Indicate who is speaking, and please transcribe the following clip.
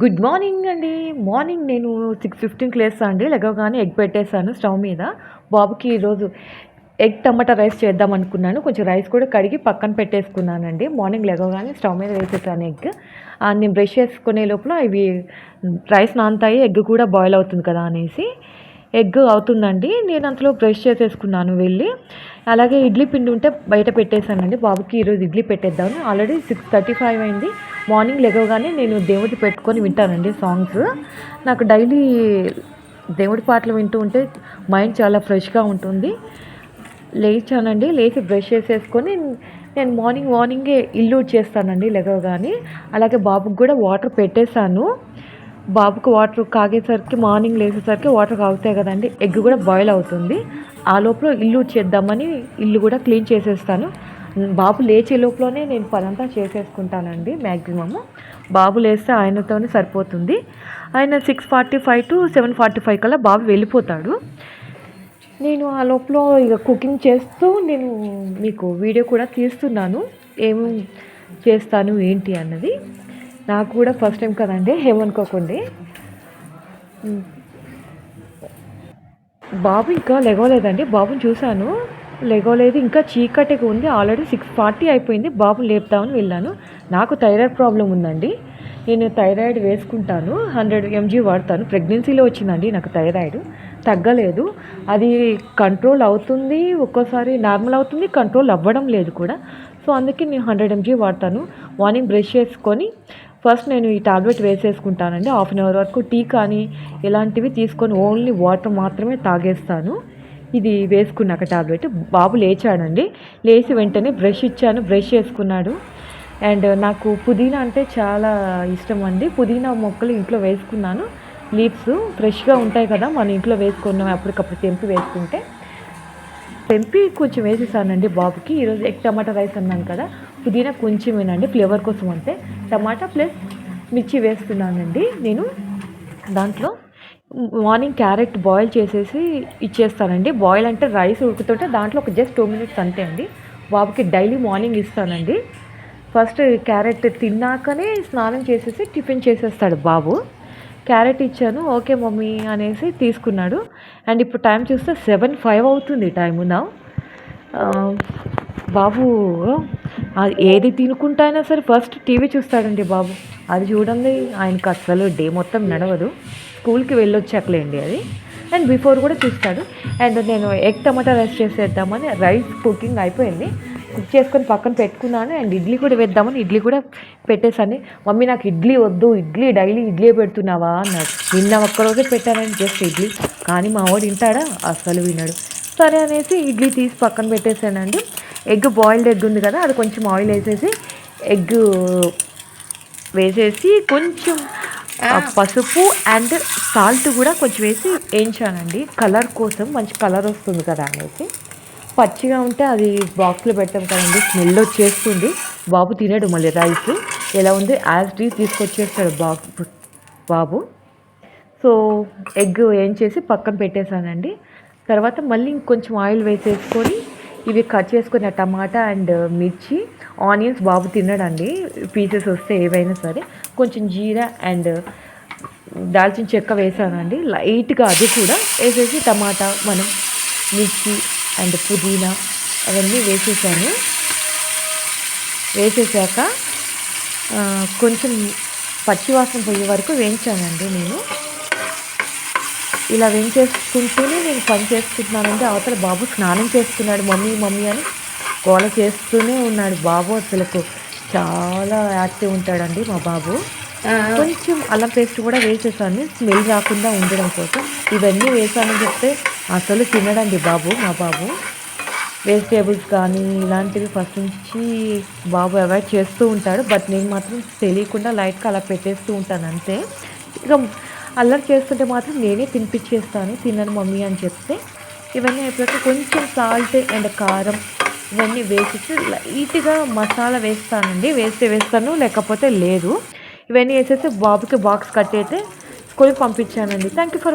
Speaker 1: Good morning అండి. Morning నేను six ఫిఫ్టీన్కి లేస్తాను అండి లెగవగానే ఎగ్ పెట్టేశాను స్టవ్ మీద. బాబుకి ఈరోజు ఎగ్ టమాటా రైస్ చేద్దాం అనుకున్నాను. కొంచెం రైస్ కూడా కడిగి పక్కన పెట్టేసుకున్నానండి. మార్నింగ్ లెగవగానే స్టవ్ మీద వేసేసాను ఎగ్ నేను బ్రష్ చేసుకునే లోపల ఇవి రైస్ నానతాయి. ఎగ్ కూడా బాయిల్ అవుతుంది కదా అనేసి ఎగ్ అవుతుందండి. నేను అంతలో బ్రష్ చేసేసుకున్నాను వెళ్ళి. అలాగే ఇడ్లీ పిండి ఉంటే బయట పెట్టేశానండి. బాబుకి ఈరోజు ఇడ్లీ పెట్టేద్దాము ఆల్రెడీ సిక్స్ థర్టీ ఫైవ్ అయింది. మార్నింగ్ లెగవగానే నేను దేవుడి పెట్టుకొని వింటానండి సాంగ్స్. నాకు డైలీ దేవుడి పాటలు వింటూ ఉంటే మైండ్ చాలా ఫ్రెష్గా ఉంటుంది. లేచానండి లేచి బ్రష్ చేసేసుకొని నేను మార్నింగ్ మార్నింగే ఇల్లు చేస్తానండి లెగవగానే అలాగే బాబుకి కూడా వాటర్ పెట్టేశాను. బాబుకి వాటర్ కాగేసరికి మార్నింగ్ లేచేసరికి వాటర్ కాగుతాయి కదండి ఎగ్ కూడా బాయిల్ అవుతుంది. ఆ లోపల ఇల్లు చేద్దామని ఇల్లు కూడా క్లీన్ చేసేస్తాను. బాబు లేచే లోపలనే నేను పనంతా చేసేసుకుంటానండి మ్యాక్సిమము బాబు లేస్తే ఆయనతోనే సరిపోతుంది. ఆయన six forty five to seven forty five కల్లా బాబు వెళ్ళిపోతాడు. నేను ఆ లోపల ఇక కుకింగ్ చేస్తూ నేను మీకు వీడియో కూడా తీస్తున్నాను. ఏం చేస్తాను ఏంటి అన్నది. నాకు కూడా ఫస్ట్ టైం కదండి ఏమనుకోకండి బాబు ఇంకా లెగవలేదండి బాబుని చూశాను. లేగోలేదు. ఇంకా చీకటిగా ఉంది. ఆల్రెడీ సిక్స్ ఫార్టీ అయిపోయింది. బాబు లేపుతామని వెళ్ళాను. నాకు థైరాయిడ్ ప్రాబ్లం ఉందండి. నేను థైరాయిడ్ వేసుకుంటాను. హండ్రెడ్ ఎంజీ వాడతాను. ప్రెగ్నెన్సీలో వచ్చిందండి నాకు థైరాయిడ్. తగ్గలేదు. అది కంట్రోల్ అవుతుంది. ఒక్కోసారి నార్మల్ అవుతుంది. కంట్రోల్ అవ్వడం లేదు కూడా. సో అందుకే నేను హండ్రెడ్ ఎంజీ వాడతాను. మార్నింగ్ బ్రష్ చేసుకొని ఫస్ట్ నేను ఈ టాబ్లెట్ వేసేసుకుంటానండి. హాఫ్ అన్ అవర్ వరకు టీ కానీ ఇలాంటివి తీసుకొని ఓన్లీ వాటర్ మాత్రమే తాగేస్తాను. ఇది వేసుకున్నాక టాబ్లెట్. బాబు లేచాడండి. లేచి వెంటనే బ్రష్ ఇచ్చాను. బ్రష్ చేసుకున్నాడు. అండ్ నాకు పుదీనా అంటే చాలా ఇష్టం అండి. పుదీనా మొక్కలు ఇంట్లో వేసుకున్నాను. లీవ్స్ ఫ్రెష్గా ఉంటాయి కదా మన ఇంట్లో వేసుకున్నాం అప్పటికప్పుడు తెంపి వేసుకుంటే. తెంపి కొంచెం వేసేసానండి బాబుకి. ఈరోజు ఎగ్ టమాటా రైస్ అన్నాను కదా పుదీనా కొంచెమేనండి ఫ్లేవర్ కోసం అంతే. టమాటా ప్లస్ మిర్చి వేస్తున్నానండి నేను. దాంట్లో మార్నింగ్ క్యారెట్ బాయిల్ చేసేసి ఇచ్చేస్తానండి. బాయిల్ అంటే రైస్ ఉడుకుతుంటే దాంట్లో ఒక జస్ట్ టూ మినిట్స్ అంతే అండి. బాబుకి డైలీ మార్నింగ్ ఇస్తానండి. ఫస్ట్ క్యారెట్ తిన్నాకనే స్నానం చేసేసి టిఫిన్ చేసేస్తాడు బాబు. క్యారెట్ ఇచ్చాను ఓకే మమ్మీ అనేసి తీసుకున్నాడు. అండ్ ఇప్పుడు టైం చూస్తే సెవెన్ ఫైవ్ అవుతుంది టైము నా. బాబు ఏది తినుకుంటా అయినా సరే ఫస్ట్ టీవీ చూస్తాడండి బాబు. అది చూడండి ఆయనకు అసలు డే మొత్తం నడవదు. స్కూల్కి వెళ్ళొచ్చాకలేండి అది. అండ్ బిఫోర్ కూడా చూస్తాడు. అండ్ నేను ఎగ్ టమాటా రైస్ చేసేద్దామని రైస్ కుకింగ్ అయిపోయింది. కుక్ చేసుకొని పక్కన పెట్టుకున్నాను. అండ్ ఇడ్లీ కూడా వేద్దామని ఇడ్లీ కూడా పెట్టేసాను మమ్మీ నాకు ఇడ్లీ వద్దు. ఇడ్లీ డైలీ ఇడ్లీ పెడుతున్నావా? అన్నాడు. నిన్న ఒక్కరోజే పెట్టానని జస్ట్ ఇడ్లీ. కానీ మా వాడు వింటాడా అస్సలు విన్నాడు సరే అనేసి ఇడ్లీ తీసి పక్కన పెట్టేసానండి ఎగ్ బాయిల్డ్ ఎగ్ ఉంది కదా అది కొంచెం ఆయిల్ వేసేసి ఎగ్ వేసేసి కొంచెం పసుపు అండ్ సాల్ట్ కూడా కొంచెం వేసి వేయించానండి కలర్ కోసం మంచి కలర్ వస్తుంది కదా అనేసి. పచ్చిగా ఉంటే అది బాక్స్లో పెడతాం కదండి స్మెల్ వచ్చేస్తుంది. బాబు తినడు మళ్ళీ రైస్. ఎలా ఉంది? యాజ్ డీ తీసుకొచ్చేస్తాడు బాబు బాబు. సో ఎగ్ ఏం చేసి పక్కన పెట్టేశానండి. తర్వాత మళ్ళీ ఇంకొంచెం ఆయిల్ వేసేసుకొని ఇవి కట్ చేసుకున్న టమాటా అండ్ మిర్చి ఆనియన్స్ బాబు తినడండి పీసెస్ వస్తే ఏవైనా సరే. కొంచెం జీరా అండ్ దాల్చిన చెక్క వేసానండి. లైట్గా అది కూడా వేసేసి టమాటా మనం మిర్చి అండ్ పుదీనా అవన్నీ వేసేసాను. వేసేసాక కొంచెం పచ్చివాసన పోయే వరకు వేయించానండి నేను. ఇలా వేయించేసుకుంటూనే నేను పని చేసుకుంటున్నానంటే అవతల బాబు స్నానం చేస్తున్నాడు మమ్మీ మమ్మీ అని గోల చేస్తూనే ఉన్నాడు బాబు అసలుకు. చాలా యాక్టివ్ ఉంటాడండి మా బాబు. కొంచెం అల్లం పేస్ట్ కూడా వేసేసాను స్మెల్ రాకుండా ఉండడం కోసం. ఇవన్నీ వేసానని చెప్తే అసలు తినడండి బాబు మా బాబు. వెజిటేబుల్స్ కానీ ఇలాంటివి ఫస్ట్ నుంచి బాబు అవాయిడ్ చేస్తూ ఉంటాడు బట్ నేను మాత్రం తెలియకుండా లైట్గా అలా పెట్టేస్తూ ఉంటాను అంతే. ఇక అల్లరి చేస్తుంటే మాత్రం నేనే తినిపించేస్తాను తినను మమ్మీ అని చెప్తే. ఇవన్నీ అయిపోయాక కొంచెం సాల్ట్ అండ్ కారం ఇవన్నీ వేసేసి లైట్గా మసాలా వేస్తానండి. వేస్తే వేస్తాను లేకపోతే లేదు. ఇవన్నీ వేసేసి బాబుకి బాక్స్ కట్టయితే స్కూల్కి పంపించానండి. Thank you for